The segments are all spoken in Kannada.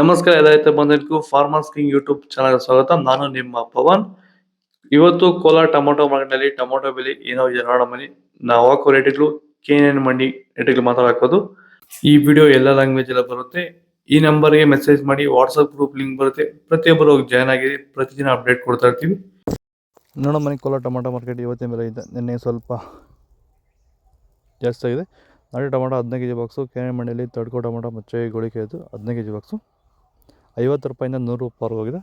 ನಮಸ್ಕಾರ ಎಲ್ಲ ರೈತ ಫಾರ್ಮರ್ಸ್ ಕಿಂಗ್ ಯೂಟ್ಯೂಬ್ ಚಾನಲ್ ಸ್ವಾಗತ. ನಾನು ನಿಮ್ಮ ಪವನ್. ಇವತ್ತು ಕೋಲಾರ ಟೊಮೊಟೊ ಮಾರ್ಕೆಟ್ನಲ್ಲಿ ಟೊಮೊಟೊ ಬೆಲೆ ಏನೋ ಇದೆ ನೋಡೋ ಮನಿ ನಾವು ಹಾಕೋ ರೇಟ್ಗಳು ಕೆ ಮಂಡಿ ರೇಟ್ಗಳು ಮಾತಾಡೋದು ಈ ವಿಡಿಯೋ ಎಲ್ಲ ಲ್ಯಾಂಗ್ವೇಜ್ ಎಲ್ಲ ಬರುತ್ತೆ. ಈ ನಂಬರ್ಗೆ ಮೆಸೇಜ್ ಮಾಡಿ ವಾಟ್ಸಪ್ ಗ್ರೂಪ್ ಲಿಂಕ್ ಬರುತ್ತೆ. ಪ್ರತಿಯೊಬ್ಬರು ಹೋಗಿ ಜಾಯ್ನ್ ಆಗಿ ಪ್ರತಿದಿನ ಅಪ್ಡೇಟ್ ಕೊಡ್ತಾ ಇರ್ತೀವಿ. ನೋಡೋ ಮನೆ ಕೋಲಾರ ಟೊಮೊಟೊ ಮಾರ್ಕೆಟ್ ಇವತ್ತಿನ ಬೆಲೆ ಇದೆ. ನಿನ್ನೆ ಸ್ವಲ್ಪ ಜಾಸ್ತಿ ಆಗಿದೆ. ನಾಳೆ ಟೊಮೊಟೊ ಹದಿನೈದು ಕೆ ಜಿ ಬಾಕ್ಸು ಕೆನೆ ಮಂಡಿಯಲ್ಲಿ ತಡ್ಕೋ ಟೊಮೊಟೊ, ಮಚ್ಚೆ ಗೋಳಿಕೆ ಇದ್ದು ಹದಿನೈದು ಕೆ ಜಿ ಬಾಕ್ಸು ಐವತ್ತು ರೂಪಾಯಿಂದ ನೂರು ರೂಪಾಯಿ ಹೋಗಿದೆ.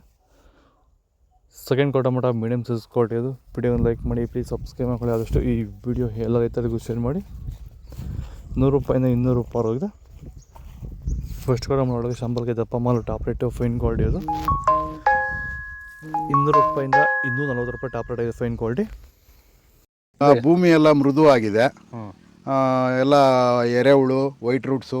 ಸೆಕೆಂಡ್ ಕೋಟ ಮಟ್ಟ ಮೀಡಿಯಮ್ ಸೈಜ್ ಕ್ವಾಲಿಟಿ ಇದು. ವಿಡಿಯೋ ಲೈಕ್ ಮಾಡಿ ಪ್ಲೀಸ್ ಸಬ್ಸ್ಕ್ರೈಬ್ ಮಾಡ್ಕೊಳ್ಳಿ. ಆದಷ್ಟು ಈ ವಿಡಿಯೋ ಎಲ್ಲ ರೈತರಿಗೂ ಶೇರ್ ಮಾಡಿ. ನೂರು ರೂಪಾಯಿಂದ ಇನ್ನೂರು ರೂಪಾಯಿ ಹೋಗಿದೆ. ಫಸ್ಟ್ ಕೋಟ ಒಳಗೆ ಶಂಬಲ್ಗೆ ದಪ್ಪ ಮಾಲು ಟಾಪ್ ರೇಟು ಫೈನ್ ಕ್ವಾಲಿಟಿ ಇದು ಇನ್ನೂರು ರೂಪಾಯಿಂದ ಇನ್ನೂರ ನಲ್ವತ್ತು ರೂಪಾಯಿ ಟಾಪ್ ರೇಟ್ ಇದೆ ಫೈನ್ ಕ್ವಾಲಿಟಿ ಆ, ಭೂಮಿ ಎಲ್ಲ ಮೃದುವಾಗಿದೆ. ಆಗಿದೆ ಆ, ಎಲ್ಲ ಎರೆಹುಳು ವೈಟ್ ರೂಟ್ಸು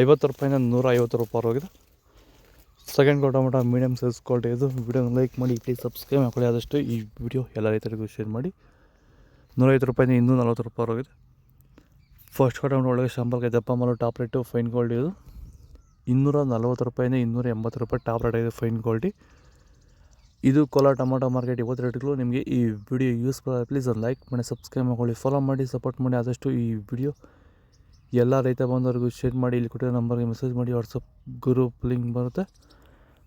ಐವತ್ತು ರೂಪಾಯಿಂದ ನೂರ ಐವತ್ತು ರೂಪಾಯಿ ಹೋಗಿದೆ. ಸೆಕೆಂಡ್ ಕೋ ಟೊಮೊಟೊ ಮೀಡಿಯಮ್ ಸೈಜ್ ಕ್ವಾಲಿಟಿ ಇದು. ವಿಡಿಯೋ ಲೈಕ್ ಮಾಡಿ ಪ್ಲೀಸ್ ಸಬ್ಸ್ಕ್ರೈಬ್ ಮಾಡ್ಕೊಳ್ಳಿ. ಆದಷ್ಟು ಈ ವಿಡಿಯೋ ಎಲ್ಲ ರೈತರಿಗೂ ಶೇರ್ ಮಾಡಿ. ನೂರೈವತ್ತು ರೂಪಾಯಿಂದ ಇನ್ನೂ ನಲ್ವತ್ತು ರೂಪಾಯಿ ಹೋಗಿದೆ. ಫಸ್ಟ್ ಕೋ ಟೊಮೊಟೊ ಒಳಗೆ ಶಂಬಲ್ಗೆ ದಪ್ಪ ಮಾಲು ಟಾಪ್ ರೇಟು ಫೈನ್ ಕ್ವಾಲಿಟಿ ಇದು. ಇನ್ನೂರ ನಲ್ವತ್ತು ರೂಪಾಯಿಂದ ಇನ್ನೂರ ಎಂಬತ್ತು ರೂಪಾಯಿ ಟಾಪ್ ರೇಟ್ ಇದೆ ಫೈನ್ ಕ್ವಾಲಿಟಿ ಇದು ಕೋಲಾರ ಟೊಮೊಟೊ ಮಾರ್ಕೆಟ್ ಇವತ್ತು ರೇಟ್ಗಳು ನಿಮಗೆ ಈ ವಿಡಿಯೋ ಯೂಸ್ಫುಲ್ ಪ್ಲೀಸ್ ಒಂದು ಲೈಕ್ ಮಾಡಿ ಸಬ್ಸ್ಕ್ರೈಬ್ ಮಾಡ್ಕೊಳ್ಳಿ. ಫಾಲೋ ಮಾಡಿ ಸಪೋರ್ಟ್ ಮಾಡಿ. ಆದಷ್ಟು ಈ ವಿಡಿಯೋ ಎಲ್ಲ ರೈತ ಬಂದವರಿಗೂ ಶೇರ್ ಮಾಡಿ, ಇಲ್ಲಿ ಕೊಟ್ಟಿರೋ ನಂಬರ್ಗೆ ಮೆಸೇಜ್ ಮಾಡಿ ವಾಟ್ಸಪ್ ಗ್ರೂಪ್ ಲಿಂಕ್ ಬರುತ್ತೆ.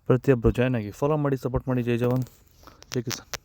ಪ್ರತಿಯೊಬ್ಬರು ಜಾಯ್ನ್ ಆಗಿ. ಫಾಲೋ ಮಾಡಿ ಸಪೋರ್ಟ್ ಮಾಡಿ. ಜೈ ಜವಾನ್. ಜೈ ಕಿಸಾನ್.